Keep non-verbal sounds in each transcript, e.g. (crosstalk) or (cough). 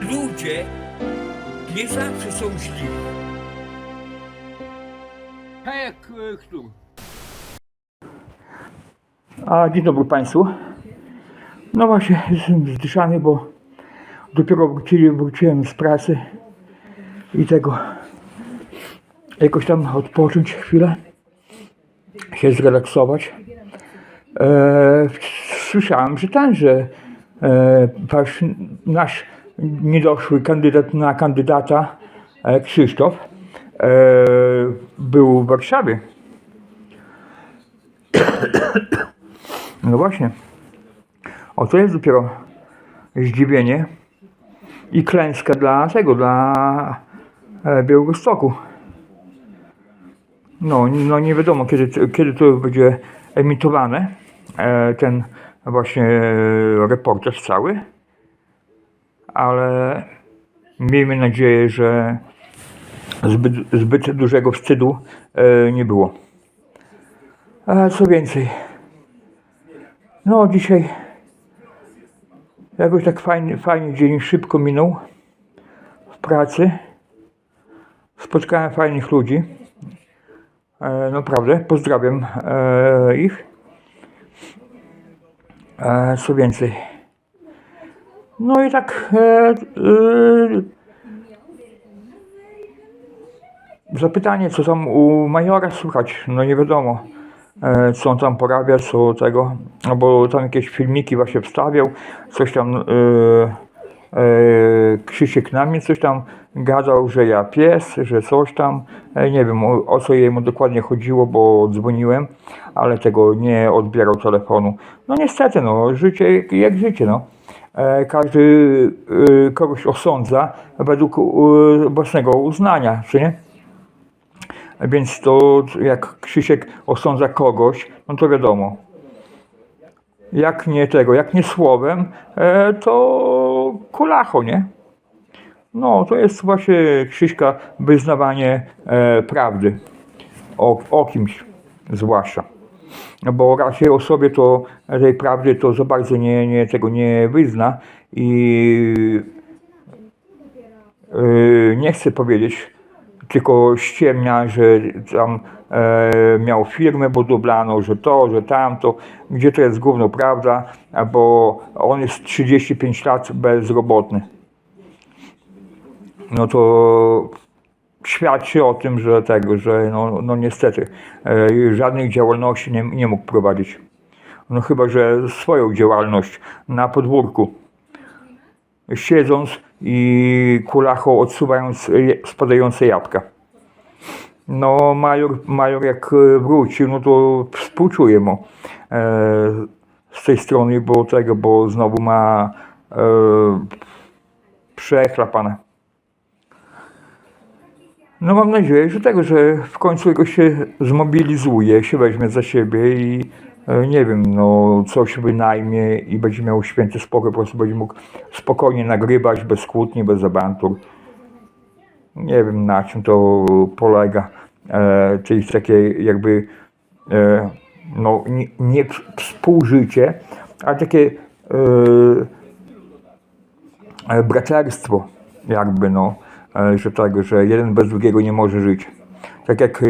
ludzie nie zawsze są źli. Tak jak e, kto? A dzień dobry Państwu. No właśnie, jestem zdyszany, bo dopiero wrócili, wróciłem z pracy i tego jakoś tam odpocząć chwilę, się zrelaksować. E, słyszałem, że ten, że e, wasz, nasz niedoszły kandydat na kandydata e, Krzysztof e, był w Warszawie. No właśnie. O, to jest dopiero zdziwienie i klęska dla tego, dla e, Białegostoku. No, no nie wiadomo, kiedy, kiedy to będzie emitowane, ten właśnie reportaż cały, ale miejmy nadzieję, że zbyt, zbyt dużego wstydu e, nie było. A co więcej, no dzisiaj jakoś tak fajnie, fajnie dzień szybko minął w pracy. Spotkałem fajnych ludzi. E, naprawdę, pozdrawiam e, ich. E, co więcej. No i tak e, e, zapytanie, co tam u majora słychać, no nie wiadomo e, co on tam porabia, co tego, no bo tam jakieś filmiki właśnie wstawiał, coś tam e, e, Krzysiek na mnie coś tam gadał, że ja pies, że coś tam, e, nie wiem o, o co jemu dokładnie chodziło, bo dzwoniłem, ale tego nie odbierał telefonu. No niestety, no życie jak, jak życie, no. E, Każdy e, kogoś osądza według e, własnego uznania, czy nie? Więc to jak Krzysiek osądza kogoś, no to wiadomo. Jak nie tego, jak nie słowem, to kulacho, nie? No, to jest właśnie Krzyśka wyznawanie prawdy. O, o kimś zwłaszcza. Bo raczej o sobie to tej prawdy to za bardzo nie, nie, tego nie wyzna i Yy, nie chcę powiedzieć, tylko ściemnia, że tam e, miał firmę budowlaną, że to, że tamto, gdzie to jest gówno prawda, bo on jest 35 lat bezrobotny. No to świadczy o tym, że tego, że no, no niestety e, żadnej działalności nie, nie mógł prowadzić. No chyba, że swoją działalność na podwórku siedząc i kulacho odsuwając spadające jabłka. No major, major jak e, wrócił, no to współczuję mu e, z tej strony, bo tego, bo znowu ma e, przechlapane. No mam nadzieję, że tego, że w końcu jakoś się zmobilizuje, się weźmie za siebie i e, nie wiem, no coś wynajmie i będzie miał święty spokój, po prostu będzie mógł spokojnie nagrywać, bez kłótni, bez awantur. Nie wiem na czym to polega, e, czyli takie jakby e, no nie, nie współżycie, ale takie e, e, braterstwo, jakby no, że tego, że jeden bez drugiego nie może żyć. Tak jak e,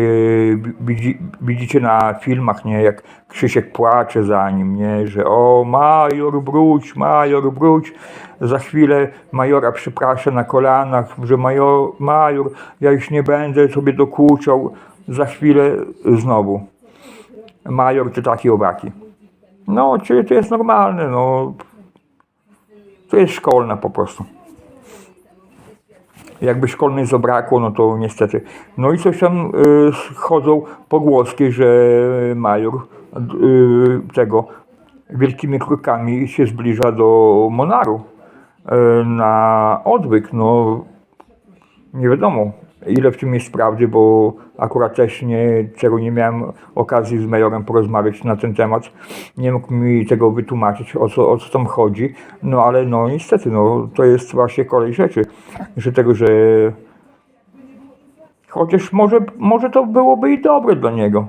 widzi, widzicie na filmach, nie, jak Krzysiek płacze za nim, nie, że o major wróć, major wróć. Za chwilę majora przeprasza na kolanach, że major, major, ja już nie będę sobie dokuczał. Za chwilę znowu. Major to taki owaki. No, czyli to jest normalne, no. To jest szkolne po prostu. Jakby szkolnej zabrakło, no to niestety. No i coś tam y, chodzą pogłoski, że major y, tego wielkimi krokami się zbliża do Monaru y, na odwyk. No nie wiadomo ile w tym jest prawdy, bo akurat nie, czego nie miałem okazji z majorem porozmawiać na ten temat. Nie mógł mi tego wytłumaczyć, o co, o co tam chodzi. No ale no niestety, no to jest właśnie kolej rzeczy, że tego, że chociaż może, może to byłoby i dobre dla niego.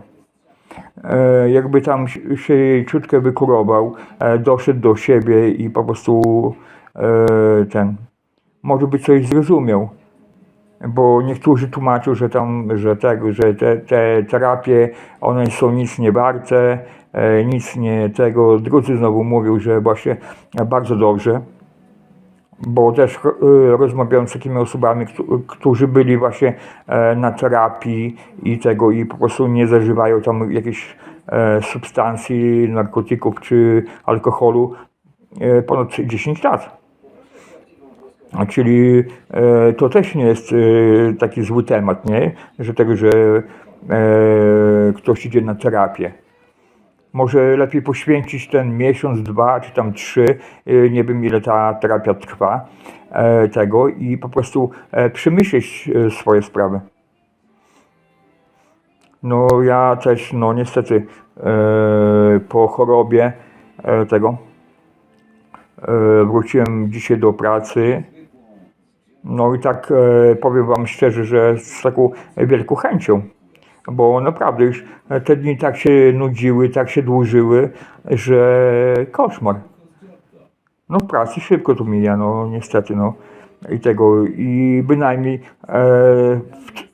E, jakby tam się- się ciutkę wykurował, e, doszedł do siebie i po prostu e, ten może by coś zrozumiał. Bo niektórzy tłumaczą, że tam, że tego, że te, te terapie, one są nic nie warte, e, nic nie tego. Drudzy znowu mówią, że właśnie bardzo dobrze bo też e, rozmawiałem z takimi osobami, któ- którzy byli właśnie e, na terapii i tego i po prostu nie zażywają tam jakichś substancji, narkotyków czy alkoholu ponad 10 lat. Czyli e, to też nie jest e, taki zły temat, nie? Że tego, że e, ktoś idzie na terapię. Może lepiej poświęcić ten miesiąc, dwa, czy tam trzy, y, nie wiem ile ta terapia trwa, e, tego i po prostu e, przemyśleć e, swoje sprawy. No ja też, no niestety, e, po chorobie e, tego e, wróciłem dzisiaj do pracy. No i tak e, powiem Wam szczerze, że z taką wielką chęcią bo naprawdę już te dni tak się nudziły, tak się dłużyły, że koszmar. No w pracy szybko to mija, no niestety, no. I tego, i bynajmniej e,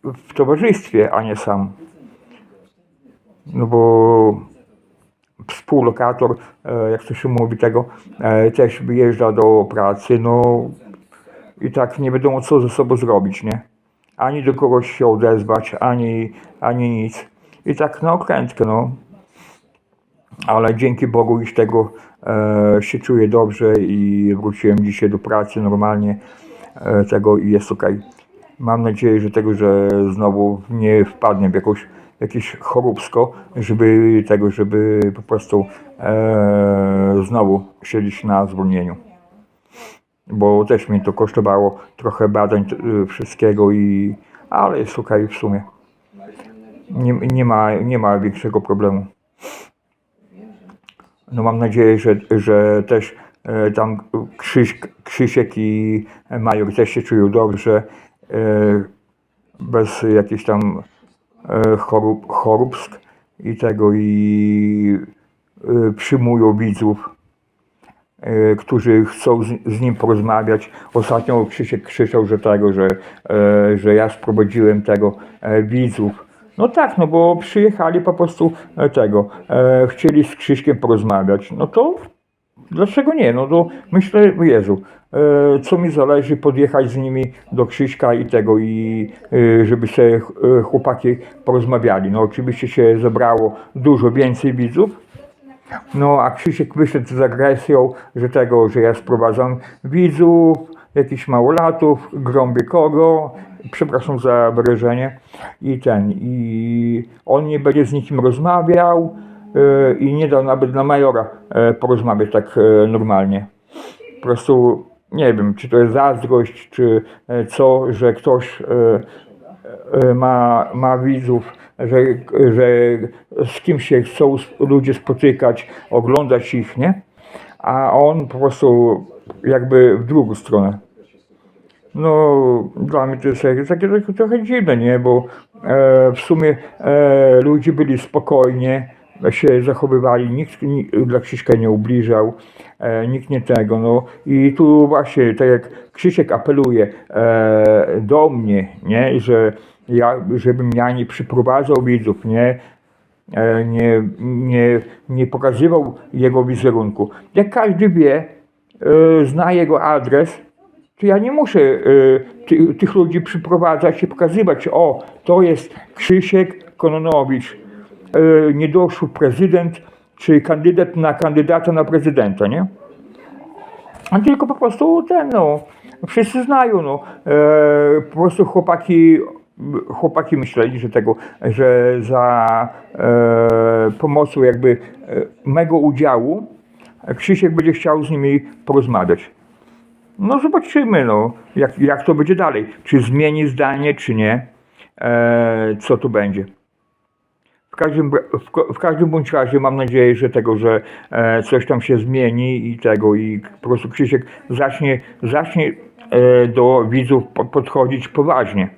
w, w towarzystwie, a nie sam. No bo współlokator, e, jak to się mówi tego, e, też wyjeżdża do pracy, no i tak nie wiadomo co ze sobą zrobić, nie? Ani do kogoś się odezwać, ani, ani nic. I tak na okrętkę, no. Ale dzięki Bogu już tego e, się czuję dobrze i wróciłem dzisiaj do pracy normalnie e, tego i jest ok. Mam nadzieję, że tego, że znowu nie wpadnę w jakąś, jakieś choróbsko, żeby tego, żeby po prostu e, znowu siedzieć na zwolnieniu bo też mnie to kosztowało trochę badań y, wszystkiego i ale jest okej w sumie. Nie, nie, ma, nie ma większego problemu. No mam nadzieję, że, że też e, tam Krzyś, Krzysiek i Major też się czują dobrze, e, bez jakichś tam e, chorób, choróbsk i tego i przyjmują widzów którzy chcą z, nim porozmawiać. Ostatnio Krzysiek krzyczał, że tego, że, e, że ja sprowadziłem tego e, widzów. No tak, no bo przyjechali po prostu e, tego, e, chcieli z Krzyśkiem porozmawiać. No to dlaczego nie? No to myślę, Jezu, e, co mi zależy podjechać z nimi do Krzyśka i tego i e, żeby się e, chłopaki porozmawiali. No oczywiście się zebrało dużo więcej widzów, no, a Krzysiek wyszedł z agresją, że tego, że ja sprowadzam widzów, jakichś małolatów, grąbię kogo, przepraszam za wyrażenie, i ten, i on nie będzie z nikim rozmawiał yy, i nie dał nawet dla majora yy, porozmawiać tak yy, normalnie. Po prostu nie wiem, czy to jest zazdrość, czy co, że ktoś ma, ma widzów, że, że z kim się chcą ludzie spotykać, oglądać ich, nie? A on po prostu jakby w drugą stronę. No, dla mnie to jest takie, takie trochę- trochę dziwne, nie? Bo e, w sumie e, ludzie byli spokojnie, się zachowywali, nikt ni, dla Krzyśka nie ubliżał, e, nikt nie tego, no. I tu właśnie, tak jak Krzysiek apeluje e, do mnie, nie? Że ja, żebym ja nie przyprowadzał widzów, nie? E, nie, nie, nie pokazywał jego wizerunku. Jak każdy wie, zna jego adres, to ja nie muszę ty, tych ludzi przyprowadzać i pokazywać, o, to jest Krzysiek Kononowicz, e, niedoszły prezydent, czy kandydat na kandydata na prezydenta, nie? A tylko po prostu ten, no, wszyscy znają, no, e, po prostu chłopaki, chłopaki myśleli, że tego, że za e, pomocą jakby e, mego udziału Krzysiek będzie chciał z nimi porozmawiać. No zobaczymy, no, jak, jak to będzie dalej. Czy zmieni zdanie, czy nie, e, co tu będzie. W każdym, w, w każdym bądź razie mam nadzieję, że tego, że e, coś tam się zmieni i tego, i po prostu Krzysiek zacznie, zacznie e, do widzów po, podchodzić poważnie.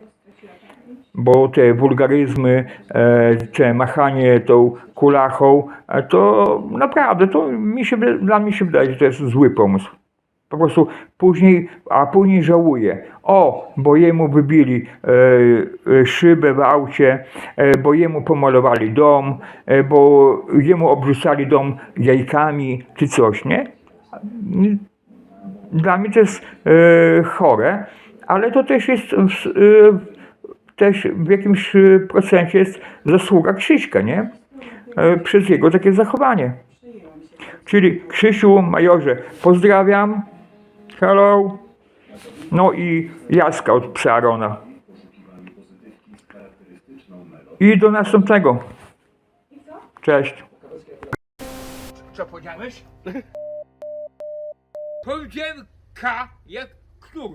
Bo te wulgaryzmy, e, te machanie tą kulachą, e, to naprawdę, to mi się, dla mnie się wydaje, że to jest zły pomysł. Po prostu później, a później żałuje. O, bo jemu wybili e, e, szybę w aucie, e, bo jemu pomalowali dom, e, bo jemu obrzucali dom jajkami czy coś, nie? Dla mnie to jest e, chore, ale to też jest w, e, też w jakimś procencie jest zasługa Krzyśka, nie? E, przez jego takie zachowanie. Czyli Krzysiu, majorze, pozdrawiam. Hello. No i Jaska od Przearona. I do następnego. Cześć. Co powiedziałeś? (laughs) Powiedziałem K jak knur.